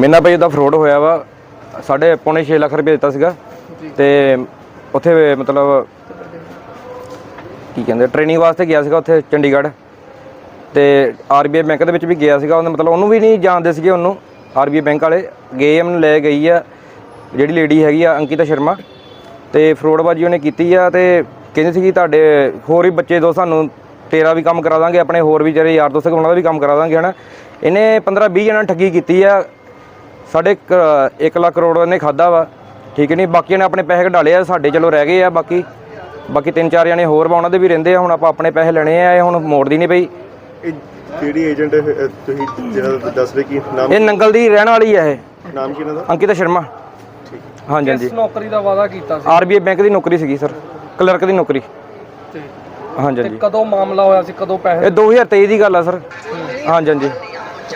ਮੇਰੇ ਨਾਲ ਭਾਈ ਦਾ ਫਰੋਡ ਹੋਇਆ ਵਾ ਸਾਢੇ ਪੌਣੇ 6 ਲੱਖ ਰੁਪਏ ਦਿੱਤਾ ਸੀਗਾ ਤੇ ਉੱਥੇ ਮਤਲਬ ਕੀ ਕਹਿੰਦੇ ਟ੍ਰੇਨਿੰਗ ਵਾਸਤੇ ਗਿਆ ਸੀਗਾ ਉੱਥੇ ਚੰਡੀਗੜ੍ਹ ਤੇ ਆਰਬੀਆਈ ਬੈਂਕ ਦੇ ਵਿੱਚ ਵੀ ਗਿਆ ਸੀਗਾ ਉਹਨੇ ਮਤਲਬ ਉਹਨੂੰ ਵੀ ਨਹੀਂ ਜਾਣਦੇ ਸੀਗੇ ਉਹਨੂੰ ਆਰਬੀਆਈ ਬੈਂਕ ਵਾਲੇ ਗਏ ਉਹਨੂੰ ਲੈ ਗਈ ਆ ਜਿਹੜੀ ਲੇਡੀ ਹੈਗੀ ਆ ਅੰਕਿਤਾ ਸ਼ਰਮਾ ਤੇ ਫਰੋਡਬਾਜੀ ਉਹਨੇ ਕੀਤੀ ਆ ਤੇ ਕਹਿੰਦੇ ਸੀ ਕਿ ਤੁਹਾਡੇ ਹੋਰ ਵੀ ਬੱਚੇ ਦੋ ਸਾਨੂੰ ਤੇਰਾ ਵੀ ਕੰਮ ਕਰਾ ਦਾਂਗੇ ਆਪਣੇ ਹੋਰ ਵੀ ਜਿਹੜੇ ਯਾਰ ਦੋਸਤ ਉਹਨਾਂ ਦਾ ਵੀ ਕੰਮ ਕਰਾ ਦਾਂਗੇ ਹਨਾ। ਇਹਨੇ 15 20 ਜਣਾਂ ਠੱਗੀ ਕੀਤੀ ਆ ਸਾਡੇ 1 ਲੱਖ ਕਰੋੜ ਇਹਨੇ ਖਾਦਾ ਵਾ। ਠੀਕ ਨਹੀਂ ਬਾਕੀਆਂ ਨੇ ਆਪਣੇ ਪੈਸੇ ਕਢਾ ਲਏ ਆ ਸਾਡੇ ਚਲੋ ਰਹਿ ਗਏ ਆ ਬਾਕੀ ਬਾਕੀ ਤਿੰਨ ਚਾਰ ਜਣੇ ਹੋਰ ਵਾ ਉਹਨਾਂ ਦੇ ਵੀ ਰਹਿੰਦੇ ਆ ਹੁਣ ਆਪਾਂ ਆਪਣੇ ਪੈਸੇ ਲੈਣੇ ਆ ਇਹ ਹੁਣ ਮੋੜਦੀ ਨਹੀਂ ਪਈ। ਇਹ ਕਿਹੜੀ ਏਜੰਟ ਤੁਸੀਂ ਜਿਹੜਾ ਦੱਸ ਰਹੇ ਕੀ ਨਾਮ? ਇਹ ਨੰਗਲ ਦੀ ਰਹਿਣ ਵਾਲੀ ਆ ਇਹ। ਨਾਮ ਕੀ ਇਹਨਾਂ ਦਾ? ਅੰਕਿਤਾ ਸ਼ਰਮਾ। ਠੀਕ। ਹਾਂਜੀ ਹਾਂਜੀ। ਕਿਸ ਨੌਕਰੀ ਦਾ ਵਾਅਦਾ ਕੀਤਾ ਸੀ। ਆਰਬੀਆਈ ਬੈਂਕ ਦੀ ਨੌਕਰੀ ਸੀਗੀ ਸਰ। ਕਲਰਕ ਦੀ ਨੌਕਰੀ। ਹਾਂਜੀ ਤੇ ਹਾਂਜੀ ਕਦੋਂ ਮਾਮਲਾ ਹੋਇਆ ਸੀ ਕਦੋਂ ਪੈਸੇ ਇਹ 2023 ਦੀ ਗੱਲ ਆ ਸਰ। ਹਾਂਜੀ ਹਾਂਜੀ।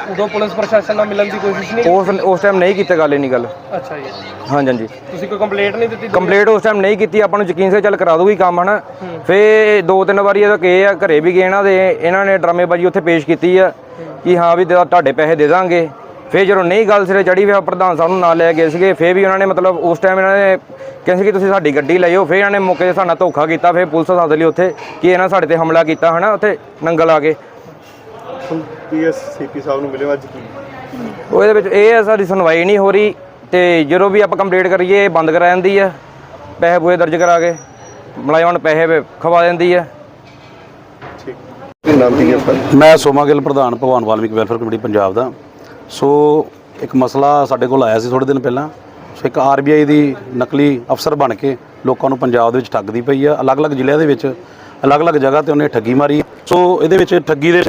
ਉਦੋਂ ਪੁਲਿਸ ਪ੍ਰਸ਼ਾਸਨ ਨਾਲ ਮਿਲਣ ਦੀ ਕੋਸ਼ਿਸ਼ ਨਹੀਂ ਉਸ ਉਸ ਟਾਈਮ ਨਹੀਂ ਕੀਤਾ ਗੱਲ ਇੰਨੀ ਗੱਲ। ਅੱਛਾ ਜੀ। ਹਾਂਜੀ ਹਾਂਜੀ। ਤੁਸੀਂ ਕੋਈ ਕੰਪਲੇਂਟ ਨਹੀਂ ਦਿੱਤੀ ਕੰਪਲੀਟ ਉਸ ਟਾਈਮ ਨਹੀਂ ਕੀਤੀ ਆਪਾਂ ਨੂੰ ਯਕੀਨ ਸੀ ਚੱਲ ਕਰਾ ਦੂਗੀ ਕੰਮ ਹਨਾ? ਫੇ ਦੋ ਤਿੰਨ ਵਾਰੀ ਇਹਦਾ ਕਹੇ ਆ ਘਰੇ ਵੀ ਗਏ ਇਹਨਾਂ ਦੇ ਇਹਨਾਂ ਨੇ ਡਰਾਮੇਬਾਜ਼ੀ ਉੱਥੇ ਪੇਸ਼ ਕੀਤੀ ਆ ਕਿ ਹਾਂ ਵੀ ਤੁਹਾਡੇ ਪੈਸੇ ਦੇ ਦਾਂਗੇ। ਫੇ ਜਦੋਂ ਨਹੀਂ ਗੱਲ ਸਿਰੇ ਚੜੀ ਫਿਰ ਪ੍ਰਧਾਨ ਸਾਹਿਬ ਨੂੰ ਨਾਲ ਲੈ ਗਏ ਸੀਗੇ ਫੇ ਵੀ ਉਹਨਾਂ ਨੇ ਮਤਲਬ ਉਸ ਟਾਈਮ ਇਹਨਾਂ ਨੇ ਕਹਿੰਦੇ ਕਿ ਤੁਸੀਂ ਸਾਡੀ ਗੱਡੀ ਲੈ ਜਾਓ ਫੇ ਇਹਨਾਂ ਨੇ ਮੌਕੇ ਤੇ ਸਾਡੇ ਧੋਖਾ ਕੀਤਾ ਫੇ ਪੁਲਿਸ ਸੱਦ ਲਈ ਉੱਥੇ ਕਿ ਇਹਨਾਂ ਸਾਡੇ ਤੇ ਹਮਲਾ ਕੀਤਾ ਹਨਾ ਉੱਥੇ ਨੰਗਲ ਆ ਕੇ। ਹੁਣ ਪੀਐਸਸੀਪੀ ਸਾਹਿਬ ਨੂੰ ਮਿਲੇ ਹੋ ਅੱਜ ਕੀ? ਉਹਦੇ ਵਿੱਚ ਇਹ ਹੈ ਸਾਡੀ ਸੁਣਵਾਈ ਨਹੀਂ ਹੋ ਰਹੀ ਤੇ ਜਦੋਂ ਵੀ ਆਪਾਂ ਕੰਪਲੀਟ ਕਰੀਏ ਇਹ ਬੰਦ ਕਰਾ ਜਾਂਦੀ ਆ ਪੈਸੇ ਪੂਏ ਦਰਜ ਕਰਾ ਕੇ ਮੁਲਾਜ਼ਮਾਂ ਨੂੰ ਪੈਸੇ ਖਵਾ ਦਿੰਦੀ ਆ ਠੀਕ। ਕੀ ਨਾਮ ਕੀ ਹੈ ਆਪਣਾ? ਮੈਂ ਸੋਮਾ ਗਿੱਲ ਪ੍ਰਧਾਨ ਭਗਵਾਨ ਵਾਲਮੀਕ ਵੈਲਫੇਅਰ ਕਮੇਟੀ ਪੰਜਾਬ ਦਾ। ਸੋ ਇੱਕ ਮਸਲਾ ਸਾਡੇ ਕੋਲ ਆਇਆ ਸੀ ਥੋੜੇ ਦਿਨ ਪਹਿਲਾਂ। ਸੋ ਇੱਕ ਆਰਬੀਆਈ ਦੀ ਨਕਲੀ ਅਫਸਰ ਬਣ ਕੇ ਲੋਕਾਂ ਨੂੰ ਪੰਜਾਬ ਦੇ ਵਿੱਚ ਠੱਗਦੀ ਪਈ ਆ ਅਲੱਗ-ਅਲੱਗ ਜ਼ਿਲ੍ਹਿਆਂ ਦੇ ਵਿੱਚ ਅਲੱਗ-ਅਲੱਗ ਜਗ੍ਹਾ ਤੇ ਉਹਨੇ ਠੱਗੀ ਮਾਰੀ। ਸੋ ਇਹਦੇ ਵਿੱਚ ਠੱਗੀ ਦੇ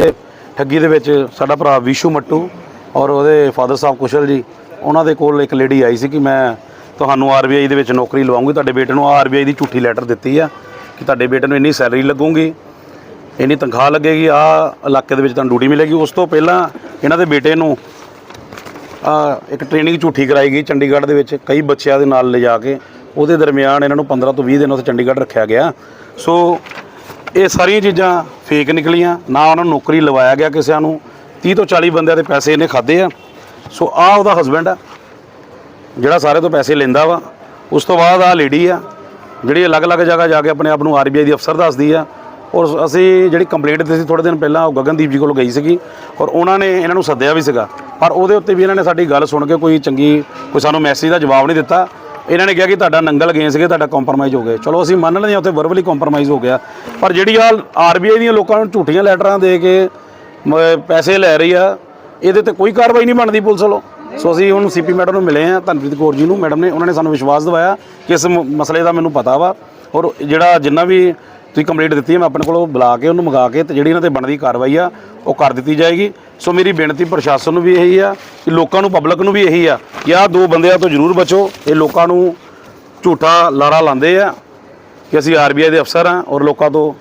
ਠੱਗੀ ਦੇ ਵਿੱਚ ਸਾਡਾ ਭਰਾ ਵਿਸ਼ੂ ਮੱਟੂ ਔਰ ਉਹਦੇ ਫਾਦਰ ਸਾਹਿਬ ਕੁਸ਼ਲ ਜੀ, ਉਹਨਾਂ ਦੇ ਕੋਲ ਇੱਕ ਲੇਡੀ ਆਈ ਸੀ ਕਿ ਮੈਂ ਤੁਹਾਨੂੰ ਆਰਬੀਆਈ ਦੇ ਵਿੱਚ ਨੌਕਰੀ ਲਵਾਉਂਗੀ, ਤੁਹਾਡੇ ਬੇਟੇ ਨੂੰ ਆਰਬੀਆਈ ਦੀ ਝੂਠੀ ਲੈਟਰ ਦਿੱਤੀ ਆ ਕਿ ਤੁਹਾਡੇ ਬੇਟੇ ਨੂੰ ਇੰਨੀ ਸੈਲਰੀ ਲੱਗੂਗੀ, ਇੰਨੀ ਤਨਖਾਹ ਲੱਗੇਗੀ ਆ ਇਲਾਕੇ ਦੇ ਵਿੱਚ ਤੁਹਾਨੂੰ ਡਿਊਟੀ ਮਿਲੇਗੀ। ਉਸ ਤੋਂ ਪਹਿਲਾਂ ਇਹਨਾਂ ਦੇ ਬੇਟੇ ਨੂੰ ਇੱਕ ਟ੍ਰੇਨਿੰਗ ਝੂਠੀ ਕਰਾਈ ਗਈ ਚੰਡੀਗੜ੍ਹ ਦੇ ਵਿੱਚ, ਕਈ ਬੱਚਿਆਂ ਦੇ ਨਾਲ ਲਿਜਾ ਕੇ, ਉਹਦੇ ਦਰਮਿਆਨ ਇਹਨਾਂ ਨੂੰ 15 ਤੋਂ 20 ਦਿਨ ਉੱਥੇ ਚੰਡੀਗੜ੍ਹ ਰੱਖਿਆ ਗਿਆ। ਸੋ ਇਹ ਸਾਰੀਆਂ ਚੀਜ਼ਾਂ ਫੇਕ ਨਿਕਲੀਆਂ, ਨਾ ਉਹਨਾਂ ਨੂੰ ਨੌਕਰੀ ਲਵਾਇਆ ਗਿਆ ਕਿਸੇ ਨੂੰ। 30 ਤੋਂ 40 ਬੰਦਿਆਂ ਦੇ ਪੈਸੇ ਇਹਨੇ ਖਾਦੇ ਆ। ਸੋ ਆ ਉਹਦਾ ਹਸਬੈਂਡ ਆ, ਜਿਹੜਾ ਸਾਰੇ ਤੋਂ ਪੈਸੇ ਲੈਂਦਾ ਵਾ। ਉਸ ਤੋਂ ਬਾਅਦ ਆ ਲੇਡੀ ਆ, ਜਿਹੜੀ ਅਲੱਗ-ਅਲੱਗ ਜਗ੍ਹਾ ਜਾ ਕੇ ਆਪਣੇ ਆਪ ਨੂੰ ਆਰਬੀਆਈ ਦੀ ਅਫਸਰ ਦੱਸਦੀ ਆ। ਔਰ ਅਸੀਂ ਜਿਹੜੀ ਕੰਪਲੇਂਟ ਦਿੱਤੀ ਸੀ ਥੋੜੇ ਦਿਨ ਪਹਿਲਾਂ, ਉਹ ਗਗਨਦੀਪ ਜੀ ਕੋਲ ਗਈ ਸੀਗੀ। ਔਰ ਉਹਨਾਂ ਨੇ ਇਹਨਾਂ ਨੂੰ ਸੱਦਿਆ ਵੀ ਸੀਗਾ। ਪਰ ਉਹਦੇ ਉੱਤੇ ਵੀ ਇਹਨਾਂ ਨੇ ਸਾਡੀ ਗੱਲ ਸੁਣ ਕੇ ਕੋਈ ਚੰਗੀ, ਕੋਈ ਸਾਨੂੰ ਮੈਸੇਜ ਦਾ ਜਵਾਬ ਨਹੀਂ ਦਿੱਤਾ। ਇਹਨਾਂ ਨੇ ਕਿਹਾ ਕਿ ਤੁਹਾਡਾ ਨੰਗਲ ਗਏ ਸੀਗੇ, ਤੁਹਾਡਾ ਕੰਪਰਮਾਈਜ਼ ਹੋ ਗਿਆ। ਚਲੋ, ਅਸੀਂ ਮੰਨ ਲੈਂਦੇ ਹਾਂ ਉੱਥੇ ਵਰਬਲੀ ਕੰਪਰੋਮਾਈਜ਼ ਹੋ ਗਿਆ। ਪਰ ਜਿਹੜੀ ਆ ਆਰਬੀਆਈ ਦੀਆਂ ਲੋਕਾਂ ਨੂੰ ਝੂਠੀਆਂ ਲੈਟਰਾਂ ਦੇ ਕੇ, ਮ- ਪੈਸੇ ਲੈ ਰਹੀ ਆ, ਇਹਦੇ ਤੇ ਕੋਈ ਕਾਰਵਾਈ ਨਹੀਂ ਬਣਦੀ ਪੁਲਿਸ ਵੱਲੋਂ। ਸੋ ਅਸੀਂ ਹੁਣ ਸੀਪੀ ਮੈਡਮ ਨੂੰ ਮਿਲੇ ਆ ਧਨਪ੍ਰੀਤ ਕੌਰ ਜੀ ਨੂੰ। ਮੈਡਮ ਨੇ, ਉਹਨਾਂ ਨੇ ਸਾਨੂੰ ਵਿਸ਼ਵਾਸ ਦਿਵਾਇਆ ਕਿ ਇਸ ਮਸਲੇ ਦਾ ਮੈਨੂੰ ਪਤਾ ਵਾ। ਔਰ ਜਿਹੜਾ ਜਿੰਨਾ ਵੀ ਤੁਸੀਂ ਕੰਪਲੀਟ ਦਿੱਤੀ ਹੈ, ਮੈਂ ਆਪਣੇ ਕੋਲੋਂ ਬੁਲਾ ਕੇ ਉਹਨੂੰ ਮੰਗਾ ਕੇ ਤੇ ਜਿਹੜੀ ਇਹਨਾਂ ਤੇ ਬਣਦੀ ਕਾਰਵਾਈ ਆ, ਉਹ ਕਰ ਦਿੱਤੀ ਜਾਏਗੀ। ਸੋ ਮੇਰੀ ਬੇਨਤੀ ਪ੍ਰਸ਼ਾਸਨ ਨੂੰ ਵੀ ਇਹੀ ਆ, ਕਿ ਲੋਕਾਂ ਨੂੰ ਪਬਲਿਕ ਨੂੰ ਵੀ ਇਹੀ ਆ, ਕਿ ਆਹ ਦੋ ਬੰਦਿਆਂ ਤੋਂ ਜ਼ਰੂਰ ਬਚੋ। ਇਹ ਲੋਕਾਂ ਨੂੰ ਝੂਠਾ ਲਾਰਾ ਲਾਉਂਦੇ ਆ ਕਿ ਅਸੀਂ ਆਰਬੀਆਈ ਦੇ ਅਫਸਰ ਆ ਔਰ ਲੋਕਾਂ ਤੋਂ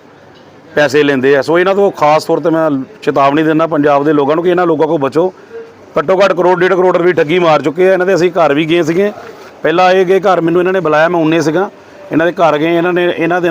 ਪੈਸੇ ਲੈਂਦੇ ਆ। ਸੋ ਇਹਨਾਂ ਤੋਂ ਖਾਸ ਤੌਰ ਤੇ ਮੈਂ ਚੇਤਾਵਨੀ ਦਿੰਦਾ ਪੰਜਾਬ ਦੇ ਲੋਕਾਂ ਨੂੰ ਕਿ ਇਹਨਾਂ ਲੋਕਾਂ ਕੋਲ ਬਚੋ। ਘੱਟੋ ਘੱਟ ਕਰੋੜ, ਡੇਢ ਕਰੋੜ ਰੁਪਏ ਠੱਗੀ ਮਾਰ ਚੁੱਕੇ ਆ। ਇਹਨਾਂ ਦੇ ਅਸੀਂ ਘਰ ਵੀ ਗਏ ਸੀਗੇ। ਪਹਿਲਾਂ ਇਹ ਗਏ ਘਰ ਮੈਨੂੰ ਇਹਨਾਂ ਨੇ ਬੁਲਾਇਆ, ਮੈਂ ਉਨੇ ਸੀਗਾ। ਇਹਨਾਂ ਦੇ ਘਰ ਗਏ, ਇਹਨਾਂ ਨੇ, ਇਹਨਾਂ ਦੇ